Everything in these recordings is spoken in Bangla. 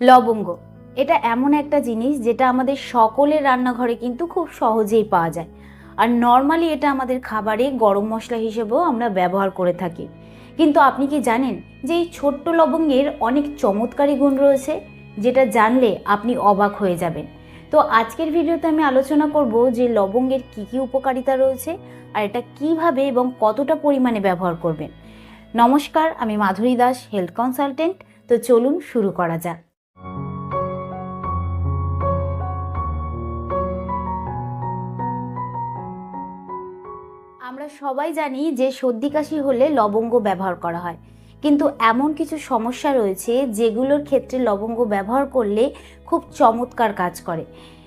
লবঙ্গ। এটা এমন একটা জিনিস যেটা আমাদের সকলের রান্নাঘরে কিন্তু খুব সহজেই পাওয়া যায়। আর নর্মালি এটা আমাদের খাবারে গরম মশলা হিসেবেও আমরা ব্যবহার করে থাকি। কিন্তু আপনি কি জানেন যে এই ছোট্ট লবঙ্গের অনেক চমৎকারী গুণ রয়েছে, যেটা জানলে আপনি অবাক হয়ে যাবেন। তো আজকের ভিডিওতে আমি আলোচনা করব যে লবঙ্গের কি কি উপকারিতা রয়েছে আর এটা কীভাবে এবং কতটা পরিমাণে ব্যবহার করবেন। নমস্কার, আমি মাধুরী দাস, হেলথ কনসালটেন্ট। তো চলুন শুরু করা যাক। আমরা সবাই জানি যে সর্দি কাশি হলে লবঙ্গ ব্যবহার করা হয়। কিন্তু এমন কিছু সমস্যা রয়েছে যেগুলোর ক্ষেত্রে লবঙ্গ ব্যবহার করলে খুব চমৎকার কাজ করে।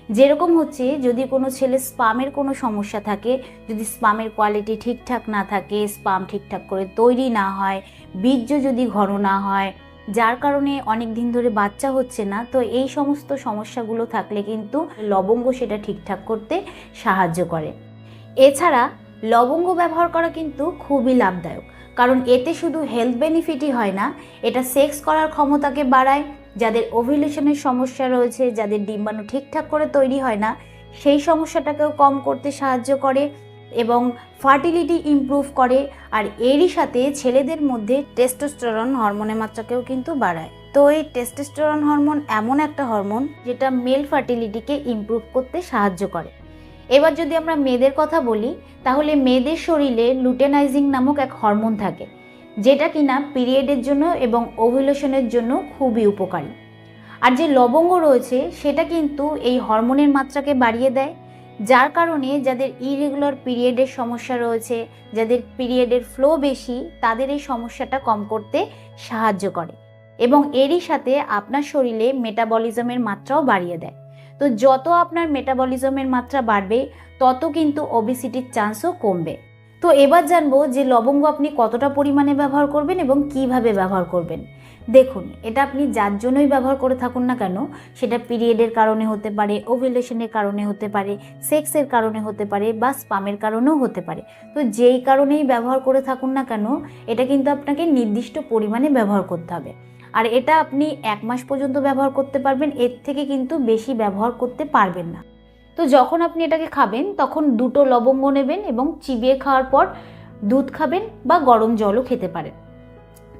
যেরকম হচ্ছে যদি কোনো ছেলে স্পামের কোনো সমস্যা থাকে, যদি স্পামের কোয়ালিটি ঠিকঠাক না থাকে, স্পাম ঠিকঠাক করে তৈরি না হয়, বীর্য যদি ঘন না হয়, যার কারণে অনেক দিন ধরে বাচ্চা হচ্ছে না, তো এই সমস্ত সমস্যাগুলো থাকলে কিন্তু লবঙ্গ সেটা ঠিকঠাক করতে সাহায্য করে। এছাড়া লবঙ্গ ব্যবহার করা কিন্তু খুবই লাভদায়ক। কারণ এতে শুধু হেলথ বেনিফিটই হয় না, এটা সেক্স করার ক্ষমতাকে বাড়ায়, যাদের ওভিলেশনের সমস্যা রয়েছে, যাদের ডিম্বাণু ঠিকঠাক করে তৈরি হয় না, সেই সমস্যাটাকেও কম করতে সাহায্য করে এবং ফার্টিলিটি ইমপ্রুভ করে, আর এরই সাথে ছেলেদের মধ্যে টেস্টোস্টেরন হরমোনের মাত্রাকেও কিন্তু বাড়ায়। তো এই টেস্টোস্টেরন হরমোন এমন একটা হরমোন যেটা মেল ফার্টিলিটিকে ইমপ্রুভ করতে সাহায্য করে। এবার যদি আমরা মেয়েদের কথা বলি, তাহলে মেয়েদের শরীরে লুটেনাইজিং নামক এক হরমোন থাকে, যেটা কিনা পিরিয়ডের জন্য এবং ওভুলেশনের জন্য খুবই উপকারী। আর যে লবঙ্গ রয়েছে, সেটা কিন্তু এই হরমোনের মাত্রাকে বাড়িয়ে দেয়, যার কারণে যাদের ইরেগুলার পিরিয়ডের সমস্যা রয়েছে, যাদের পিরিয়ডের ফ্লো বেশি, তাদের এই সমস্যাটা কম করতে সাহায্য করে এবং এরই সাথে আপনার শরীরে মেটাবলিজমের মাত্রাও বাড়িয়ে দেয়। তো যত আপনার মেটাবলিজমের মাত্রা বাড়বে, তত কিন্তু ওবিসিটির চান্সও কমবে। তো এবার জানব যে লবঙ্গ আপনি কতটা পরিমাণে ব্যবহার করবেন এবং কীভাবে ব্যবহার করবেন। দেখুন, এটা আপনি যার জন্যই ব্যবহার করে থাকুন না কেন, সেটা পিরিয়ডের কারণে হতে পারে ওভুলেশনের কারণে হতে পারে সেক্সের কারণে হতে পারে বা স্পামের কারণেও হতে পারে। তো যেই কারণেই ব্যবহার করে থাকুন না কেন, এটা কিন্তু আপনাকে নির্দিষ্ট পরিমাণে ব্যবহার করতে হবে। আর এটা আপনি এক মাস পর্যন্ত ব্যবহার করতে পারবেন, এর থেকে কিন্তু বেশি ব্যবহার করতে পারবেন না। তো যখন আপনি এটাকে খাবেন, তখন দুটো লবঙ্গ নেবেন এবং চিবিয়ে খাওয়ার পর দুধ খাবেন বা গরম জলও খেতে পারেন।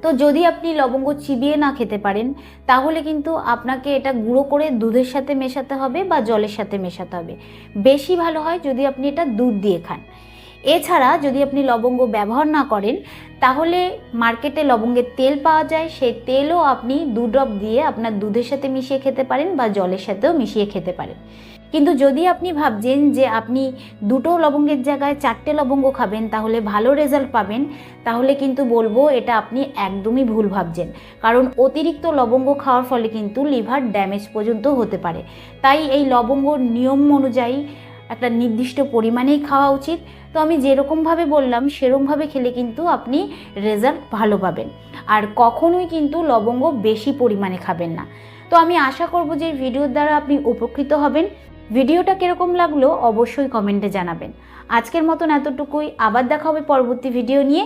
তো যদি আপনি লবঙ্গ চিবিয়ে না খেতে পারেন, তাহলে কিন্তু আপনাকে এটা গুঁড়ো করে দুধের সাথে মেশাতে হবে বা জলের সাথে মেশাতে হবে। বেশি ভালো হয় যদি আপনি এটা দুধ দিয়ে খান। এছাড়া যদি আপনি লবঙ্গ ব্যবহার না করেন, তাহলে মার্কেটে লবঙ্গের তেল পাওয়া যায়। সেই তেলও আপনি দু ড্রপ দিয়ে আপনার দুধের সাথে মিশিয়ে খেতে পারেন বা জলের সাথেও মিশিয়ে খেতে পারেন। কিন্তু যদি আপনি ভাবছেন যে আপনি দুটো লবঙ্গের জায়গায় চারটে লবঙ্গ খাবেন, তাহলে ভালো রেজাল্ট পাবেন। তাহলে কিন্তু বলব এটা আপনি একদমই ভুল ভাবছেন। কারণ অতিরিক্ত লবঙ্গ খাওয়ার ফলে কিন্তু লিভার ড্যামেজ পর্যন্ত হতে পারে। তাই এই লবঙ্গ নিয়ম অনুযায়ী একটা নির্দিষ্ট পরিমাণেই খাওয়া উচিত। তো আমি যেরকমভাবে বললাম, সেরকমভাবে খেলে কিন্তু আপনি রেজাল্ট ভালো পাবেন। আর কখনোই কিন্তু লবঙ্গ বেশি পরিমাণে খাবেন না। তো আমি আশা করব যে ভিডিওর দ্বারা আপনি উপকৃত হবেন। ভিডিওটা কীরকম লাগল অবশ্যই কমেন্টে জানাবেন। আজকের মতন এতটুকুই। আবার দেখা হবে পরবর্তী ভিডিও নিয়ে।